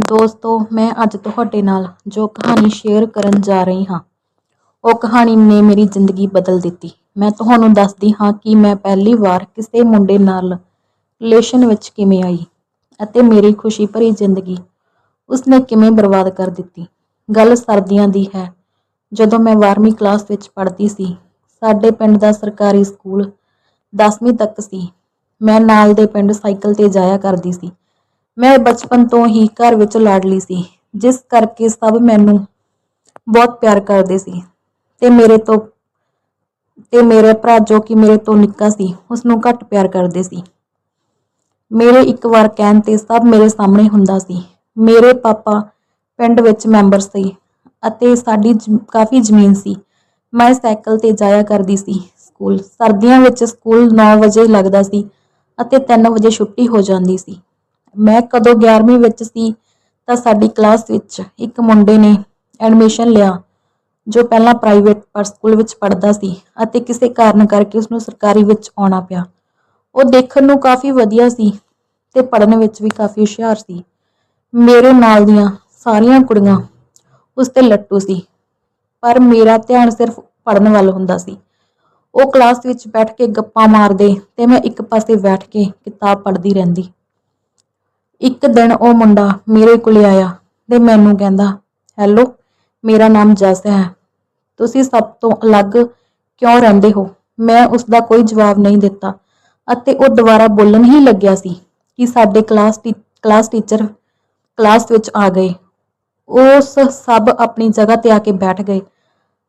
ਦੋਸਤੋ, ਮੈਂ ਅੱਜ ਤੁਹਾਡੇ ਨਾਲ ਜੋ ਕਹਾਣੀ ਸ਼ੇਅਰ ਕਰਨ ਜਾ ਰਹੀ ਹਾਂ। ਉਹ ਕਹਾਣੀ ਨੇ ਮੇਰੀ ਜ਼ਿੰਦਗੀ ਬਦਲ ਦਿੱਤੀ। ਮੈਂ ਤੁਹਾਨੂੰ ਦੱਸਦੀ ਹਾਂ ਕਿ ਮੈਂ ਪਹਿਲੀ ਵਾਰ ਕਿਸੇ ਮੁੰਡੇ ਨਾਲ ਰਿਲੇਸ਼ਨ ਵਿੱਚ ਕਿਵੇਂ ਆਈ ਅਤੇ ਮੇਰੀ ਖੁਸ਼ੀ ਭਰੀ ਜ਼ਿੰਦਗੀ ਉਸਨੇ ਕਿਵੇਂ ਬਰਬਾਦ ਕਰ ਦਿੱਤੀ। ਗੱਲ ਸਰਦੀਆਂ ਦੀ ਹੈ। ਜਦੋਂ ਮੈਂ 12ਵੀਂ ਕਲਾਸ ਵਿੱਚ ਪੜ੍ਹਦੀ ਸੀ, ਸਾਡੇ ਪਿੰਡ ਦਾ ਸਰਕਾਰੀ ਸਕੂਲ 10ਵੀਂ ਤੱਕ ਸੀ। ਮੈਂ ਨਾਲ ਦੇ ਪਿੰਡ ਸਾਈਕਲ ਤੇ ਜਾਇਆ ਕਰਦੀ ਸੀ। ਮੈਂ ਬਚਪਨ ਤੋਂ ਹੀ ਘਰ ਵਿੱਚ ਲਾਡਲੀ ਸੀ, ਜਿਸ ਕਰਕੇ ਸਭ ਮੈਨੂੰ ਬਹੁਤ ਪਿਆਰ ਕਰਦੇ ਸੀ ਤੇ ਮੇਰੇ ਤੋਂ, ਤੇ ਮੇਰੇ ਭਰਾ ਜੋ ਕਿ ਮੇਰੇ ਤੋਂ ਨਿੱਕਾ ਸੀ ਉਸ ਨੂੰ ਘੱਟ ਪਿਆਰ ਕਰਦੇ ਸੀ। ਮੇਰੇ ਇੱਕ ਵਾਰ ਕਹਿਣ ਤੇ ਸਭ ਮੇਰੇ ਸਾਹਮਣੇ ਹੁੰਦਾ ਸੀ, ਮੇਰੇ ਪਾਪਾ ਪਿੰਡ ਵਿੱਚ ਮੈਂਬਰ ਸੀ ਅਤੇ ਸਾਡੀ ਕਾਫੀ ਜ਼ਮੀਨ ਸੀ। ਮੈਂ ਸਾਈਕਲ ਤੇ ਜਾਇਆ ਕਰਦੀ ਸੀ ਸਕੂਲ। ਸਰਦੀਆਂ ਵਿੱਚ ਸਕੂਲ 9 ਵਜੇ ਲੱਗਦਾ ਸੀ ਅਤੇ 3 ਵਜੇ ਛੁੱਟੀ ਹੋ ਜਾਂਦੀ ਸੀ। ਮੈਂ ਕਦੋਂ 11ਵੀਂ ਵਿੱਚ ਸੀ, ਤਾਂ ਸਾਡੀ ਕਲਾਸ ਵਿੱਚ ਇੱਕ ਮੁੰਡੇ ਨੇ ਐਡਮਿਸ਼ਨ ਲਿਆ, ਜੋ ਪਹਿਲਾਂ ਪ੍ਰਾਈਵੇਟ ਸਕੂਲ ਵਿੱਚ ਪੜ੍ਹਦਾ ਸੀ ਅਤੇ ਕਿਸੇ ਕਾਰਨ ਕਰਕੇ ਉਸ ਨੂੰ ਸਰਕਾਰੀ ਵਿੱਚ ਆਉਣਾ ਪਿਆ। ਉਹ ਦੇਖਣ ਨੂੰ ਕਾਫੀ ਵਧੀਆ ਸੀ ਤੇ ਪੜ੍ਹਨ ਵਿੱਚ ਵੀ ਕਾਫੀ ਹੁਸ਼ਿਆਰ ਸੀ। ਮੇਰੇ ਨਾਲ ਦੀਆਂ ਸਾਰੀਆਂ ਕੁੜੀਆਂ ਉਸ ਤੇ ਲੱਟੂ ਸੀ, ਪਰ ਮੇਰਾ ਧਿਆਨ ਸਿਰਫ ਪੜ੍ਹਨ ਵੱਲ ਹੁੰਦਾ ਸੀ। ਉਹ ਕਲਾਸ ਵਿੱਚ ਬੈਠ ਕੇ ਗੱਪਾਂ ਮਾਰਦੇ ਤੇ ਮੈਂ ਇੱਕ ਪਾਸੇ ਬੈਠ ਕੇ ਕਿਤਾਬ ਪੜ੍ਹਦੀ ਰਹਿੰਦੀ। ਇੱਕ ਦਿਨ ਉਹ ਮੁੰਡਾ ਮੇਰੇ ਕੋਲੇ ਆਇਆ ਤੇ ਮੈਨੂੰ ਕਹਿੰਦਾ, ਹੈਲੋ, ਮੇਰਾ ਨਾਮ ਜਸ ਹੈ। ਤੁਸੀਂ ਸਭ ਤੋਂ ਅਲੱਗ ਕਿਉਂ ਰਹਿੰਦੇ ਹੋ? ਮੈਂ ਉਸ ਦਾ ਕੋਈ ਜਵਾਬ ਨਹੀਂ ਦਿੱਤਾ ਅਤੇ ਉਹ ਦੁਬਾਰਾ ਬੋਲਣ ਹੀ ਲੱਗਿਆ ਸੀ ਕਿ ਸਾਡੇ ਕਲਾਸ ਟੀ, ਕਲਾਸ ਟੀਚਰ ਕਲਾਸ ਵਿੱਚ ਆ ਗਏ। ਉਸ ਸਭ ਆਪਣੀ ਜਗ੍ਹਾ ਤੇ ਆ ਕੇ ਬੈਠ ਗਏ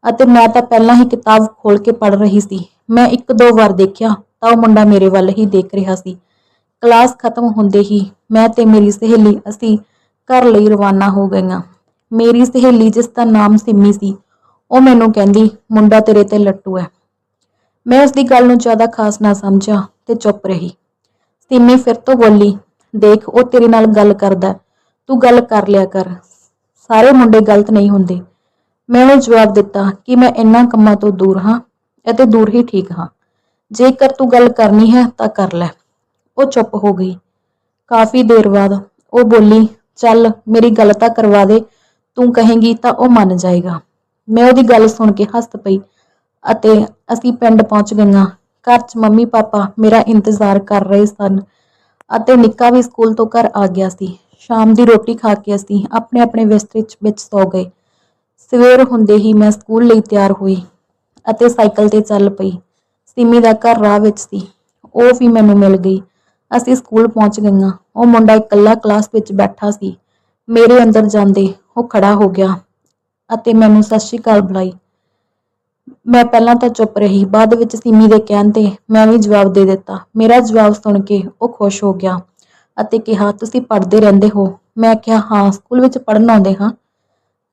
ਅਤੇ ਮੈਂ ਤਾਂ ਪਹਿਲਾਂ ਹੀ ਕਿਤਾਬ ਖੋਲ ਕੇ ਪੜ੍ਹ ਰਹੀ ਸੀ। ਮੈਂ ਇੱਕ ਦੋ ਵਾਰ ਦੇਖਿਆ ਤਾਂ ਉਹ ਮੁੰਡਾ ਮੇਰੇ ਵੱਲ ਹੀ ਦੇਖ ਰਿਹਾ ਸੀ। ਕਲਾਸ ਖਤਮ ਹੁੰਦੇ ਹੀ ਮੈਂ ਤੇ ਮੇਰੀ ਸਹੇਲੀ ਅਸੀਂ ਘਰ ਲਈ ਰਵਾਨਾ ਹੋ ਗਈਆਂ। ਮੇਰੀ ਸਹੇਲੀ ਜਿਸ ਦਾ ਨਾਮ ਸਿੰਮੀ ਸੀ, ਉਹ ਮੈਨੂੰ ਕਹਿੰਦੀ, ਮੁੰਡਾ ਤੇਰੇ ਤੇ ਲੱਟੂ ਹੈ। ਮੈਂ ਉਸ ਦੀ ਗੱਲ ਨੂੰ ਜ਼ਿਆਦਾ ਖਾਸ ਨਾ ਸਮਝਿਆ ਤੇ ਚੁੱਪ ਰਹੀ। ਸਿੰਮੀ ਫਿਰ ਤੋਂ ਬੋਲੀ, ਦੇਖ, ਉਹ ਤੇਰੇ ਨਾਲ ਗੱਲ ਕਰਦਾ ਤੂੰ ਗੱਲ ਕਰ ਲਿਆ ਕਰ। ਸਾਰੇ ਮੁੰਡੇ ਗਲਤ ਨਹੀਂ ਹੁੰਦੇ। ਮੈਂ ਉਹਨੂੰ ਜਵਾਬ ਦਿੱਤਾ ਕਿ ਮੈਂ ਇੰਨਾ ਕੰਮਾਂ ਤੋਂ ਦੂਰ ਹਾਂ ਅਤੇ ਦੂਰ ਹੀ ਠੀਕ ਹਾਂ। ਜੇਕਰ ਤੂੰ ਗੱਲ ਕਰਨੀ ਹੈ ਤਾਂ ਕਰ ਲੈ। ਉਹ ਚੁੱਪ ਹੋ ਗਈ। ਕਾਫੀ ਦੇਰ ਬਾਅਦ ਉਹ ਬੋਲੀ, ਚੱਲ, ਮੇਰੀ ਗੱਲ ਤਾਂ ਕਰਵਾ ਦੇ, ਤੂੰ ਕਹੇਂਗੀ ਤਾਂ ਉਹ ਮੰਨ ਜਾਏਗਾ ਮੈਂ ਉਹਦੀ ਗੱਲ ਸੁਣ ਕੇ ਹੱਸ ਪਈ ਅਤੇ ਅਸੀਂ ਪਿੰਡ ਪਹੁੰਚ ਗਈਆਂ। ਘਰ 'ਚ ਮੰਮੀ ਪਾਪਾ ਮੇਰਾ ਇੰਤਜ਼ਾਰ ਕਰ ਰਹੇ ਸਨ ਅਤੇ ਨਿੱਕਾ ਵੀ ਸਕੂਲ ਤੋਂ ਘਰ ਆ ਗਿਆ ਸੀ। ਸ਼ਾਮ ਦੀ ਰੋਟੀ ਖਾ ਕੇ ਅਸੀਂ ਆਪਣੇ ਆਪਣੇ ਬਿਸਤਰੇ 'ਚ ਵਿੱਚ ਸੌ ਗਏ। ਸਵੇਰ ਹੁੰਦੇ ਹੀ ਮੈਂ ਸਕੂਲ ਲਈ ਤਿਆਰ ਹੋਈ ਅਤੇ ਸਾਈਕਲ ਤੇ ਚੱਲ ਪਈ। ਸਿਮੀ ਦਾ ਘਰ ਰਾਹ ਵਿੱਚ ਸੀ। ਉਹ ਵੀ ਮੈਨੂੰ ਮਿਲ ਗਈ। ਅਸੀਂ ਸਕੂਲ ਪਹੁੰਚ ਗਈਆਂ ਉਹ ਮੁੰਡਾ ਇਕੱਲਾ ਕਲਾਸ ਵਿੱਚ ਬੈਠਾ ਸੀ। ਮੇਰੇ ਅੰਦਰ ਜਾਂਦੇ ਉਹ ਖੜਾ ਹੋ ਗਿਆ ਅਤੇ ਮੈਨੂੰ ਸਤਿ ਸ਼੍ਰੀ ਅਕਾਲ ਬੁਲਾਈ। ਮੈਂ ਪਹਿਲਾਂ ਤਾਂ ਚੁੱਪ ਰਹੀ, ਬਾਅਦ ਵਿੱਚ ਸਿਮੀ ਦੇ ਕਹਿਣ ਤੇ ਮੈਂ ਵੀ ਜਵਾਬ ਦੇ ਦਿੱਤਾ। ਮੇਰਾ ਜਵਾਬ ਸੁਣ ਕੇ ਉਹ ਖੁਸ਼ ਹੋ ਗਿਆ ਅਤੇ ਕਿਹਾ, ਤੁਸੀਂ ਪੜ੍ਹਦੇ ਰਹਿੰਦੇ ਹੋ? ਮੈਂ ਕਿਹਾ, ਹਾਂ, ਸਕੂਲ ਵਿੱਚ ਪੜ੍ਹਨ ਆਉਂਦੇ ਹਾਂ।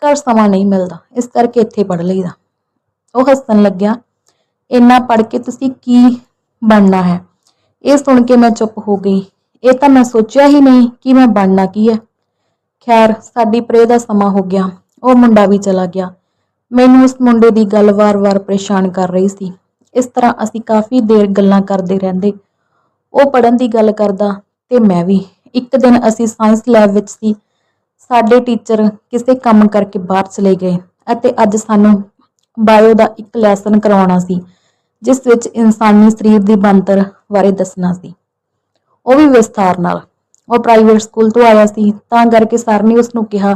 ਘਰ ਸਮਾਂ ਨਹੀਂ ਮਿਲਦਾ। ਇਸ ਕਰਕੇ ਇੱਥੇ ਪੜ੍ਹ ਲਈਦਾ। ਉਹ ਹੱਸਣ ਲੱਗਿਆ, ਇੰਨਾ ਪੜ੍ਹ ਕੇ ਤੁਸੀਂ ਕੀ ਬਣਨਾ ਹੈ? ਇਹ ਸੁਣ ਕੇ ਮੈਂ ਚੁੱਪ ਹੋ ਗਈ। ਇਹ ਤਾਂ ਮੈਂ ਸੋਚਿਆ ਹੀ ਨਹੀਂ ਕਿ ਮੈਂ ਬਣਨਾ ਕੀ ਹੈ। ਖੈਰ, ਸਾਡੀ ਪ੍ਰੇ ਦਾ ਸਮਾਂ ਹੋ ਗਿਆ। ਉਹ ਮੁੰਡਾ ਵੀ ਚਲਾ ਗਿਆ। ਮੈਨੂੰ ਉਸ ਮੁੰਡੇ ਦੀ ਗੱਲ ਵਾਰ-ਵਾਰ ਪਰੇਸ਼ਾਨ ਕਰ ਰਹੀ ਸੀ। ਇਸ ਤਰ੍ਹਾਂ ਅਸੀਂ ਕਾਫੀ ਦੇਰ ਗੱਲਾਂ ਕਰਦੇ ਰਹਿੰਦੇ। ਉਹ ਪੜਨ ਦੀ ਗੱਲ ਕਰਦਾ ਤੇ ਮੈਂ ਵੀ। ਇੱਕ ਦਿਨ ਅਸੀਂ ਸਾਇੰਸ ਲੈਬ ਵਿੱਚ ਸੀ। ਸਾਡੇ ਟੀਚਰ ਕਿਸੇ ਕੰਮ ਕਰਕੇ ਬਾਹਰ ਚਲੇ ਗਏ ਅਤੇ ਅੱਜ ਸਾਨੂੰ ਬਾਇਓ ਦਾ ਇੱਕ ਲੈਸਨ ਕਰਵਾਉਣਾ ਸੀ। ਜਿਸ ਵਿੱਚ ਇਨਸਾਨੀ ਸਰੀਰ ਦੀ ਬਣਤਰ ਬਾਰੇ ਦੱਸਣਾ ਸੀ। ਉਹ ਵੀ ਵਿਸਥਾਰ ਨਾਲ। ਉਹ ਪ੍ਰਾਈਵੇਟ ਸਕੂਲ ਤੋਂ ਆਇਆ ਸੀ, ਤਾਂ ਕਰਕੇ ਸਰ ਨੇ ਉਸ ਨੂੰ ਕਿਹਾ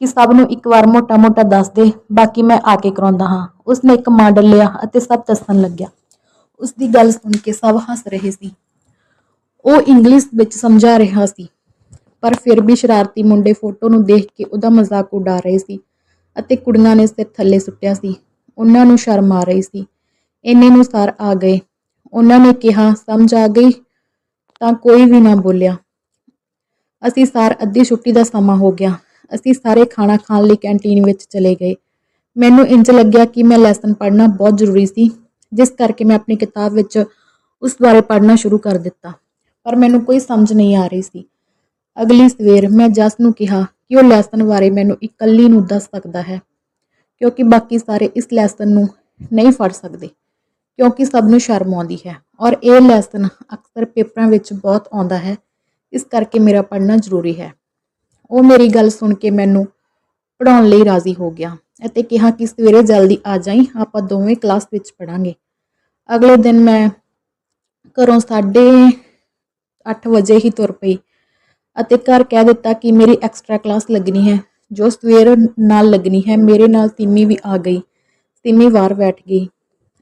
ਕਿ ਸਭ ਨੂੰ ਇੱਕ ਵਾਰ ਮੋਟਾ-ਮੋਟਾ ਦੱਸ ਦੇ, ਬਾਕੀ ਮੈਂ ਆ ਕੇ ਕਰਾਉਂਦਾ ਹਾਂ। ਉਸਨੇ ਇੱਕ ਮਾਡਲ ਲਿਆ ਅਤੇ ਸਭ ਦੱਸਣ ਲੱਗਿਆ। ਉਸ ਦੀ ਗੱਲ ਸੁਣ ਕੇ ਸਭ ਹੱਸ ਰਹੇ ਸੀ। ਉਹ ਇੰਗਲਿਸ਼ ਵਿੱਚ ਸਮਝਾ ਰਿਹਾ ਸੀ, ਪਰ ਫਿਰ ਵੀ ਸ਼ਰਾਰਤੀ ਮੁੰਡੇ ਫੋਟੋ ਨੂੰ ਦੇਖ ਕੇ ਉਹਦਾ ਮਜ਼ਾਕ ਉਡਾ ਰਹੇ ਸੀ ਅਤੇ ਕੁੜੀਆਂ ਨੇ ਸਿਰ ਥੱਲੇ ਸੁੱਟਿਆ ਸੀ। ਉਹਨਾਂ ਨੂੰ ਸ਼ਰਮ ਆ ਰਹੀ ਸੀ। ਇੰਨੇ ਨੂੰ ਸਰ ਆ ਗਏ। ਉਹਨਾਂ ਨੇ ਕਿਹਾ, ਸਮਝ ਆ ਗਈ? ਤਾਂ ਕੋਈ ਵੀ ਨਾ ਬੋਲਿਆ। ਅਸੀਂ ਸਾਰ ਅੱਧੀ ਛੁੱਟੀ ਦਾ ਸਮਾਂ ਹੋ ਗਿਆ। ਅਸੀਂ ਸਾਰੇ ਖਾਣਾ ਖਾਣ ਲਈ ਕੈਂਟੀਨ ਵਿੱਚ ਚਲੇ ਗਏ। ਮੈਨੂੰ ਇੰਜ ਲੱਗਿਆ ਕਿ ਮੈਂ ਲੈਸਨ ਪੜ੍ਹਨਾ ਬਹੁਤ ਜ਼ਰੂਰੀ ਸੀ, ਜਿਸ ਕਰਕੇ ਮੈਂ ਆਪਣੀ ਕਿਤਾਬ ਵਿੱਚ ਉਸ ਬਾਰੇ ਪੜ੍ਹਨਾ ਸ਼ੁਰੂ ਕਰ ਦਿੱਤਾ। ਪਰ ਮੈਨੂੰ ਕੋਈ ਸਮਝ ਨਹੀਂ ਆ ਰਹੀ ਸੀ। ਅਗਲੀ ਸਵੇਰ ਮੈਂ ਜਸ ਨੂੰ ਕਿਹਾ ਕਿ ਉਹ ਲੈਸਨ ਬਾਰੇ ਮੈਨੂੰ ਇਕੱਲੀ ਨੂੰ ਦੱਸ ਸਕਦਾ ਹੈ, ਕਿਉਂਕਿ ਬਾਕੀ ਸਾਰੇ ਇਸ ਲੈਸਨ ਨੂੰ ਨਹੀਂ ਫੜ ਸਕਦੇ। ਕਿਉਂਕਿ ਸਭ ਨੂੰ ਸ਼ਰਮ ਆਉਂਦੀ ਹੈ ਔਰ ਇਹ ਲੈਸਨ ਅਕਸਰ ਪੇਪਰਾਂ ਵਿੱਚ ਬਹੁਤ ਆਉਂਦਾ ਹੈ, ਇਸ ਕਰਕੇ ਮੇਰਾ ਪੜ੍ਹਨਾ ਜ਼ਰੂਰੀ ਹੈ। ਉਹ ਮੇਰੀ ਗੱਲ ਸੁਣ ਕੇ ਮੈਨੂੰ ਪੜਾਉਣ ਲਈ ਰਾਜ਼ੀ ਹੋ ਗਿਆ ਅਤੇ ਕਿਹਾ ਕਿ ਸਵੇਰੇ ਜਲਦੀ ਆ ਜਾਈਂ, ਆਪਾਂ ਦੋਵੇਂ ਕਲਾਸ ਵਿੱਚ ਪੜਾਂਗੇ ਅਗਲੇ ਦਿਨ ਮੈਂ ਘਰੋਂ ਸਾਢੇ ਅੱਠ ਵਜੇ ਹੀ ਤੁਰ ਪਈ ਅਤੇ ਘਰ ਕਹਿ ਦਿੱਤਾ ਕਿ ਮੇਰੀ ਐਕਸਟਰਾ ਕਲਾਸ ਲੱਗਣੀ ਹੈ, ਜੋ ਸਵੇਰ ਨਾਲ ਲੱਗਣੀ ਹੈ, ਮੇਰੇ ਨਾਲ ਤਿੰਮੀ ਵੀ ਆ ਗਈ ਤਿੰਮੀ ਵਾਰ ਬੈਠ ਗਈ।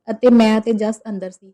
ਅਤੇ ਮੈਂ ਤੇ ਜਸ ਅੰਦਰ ਸੀ।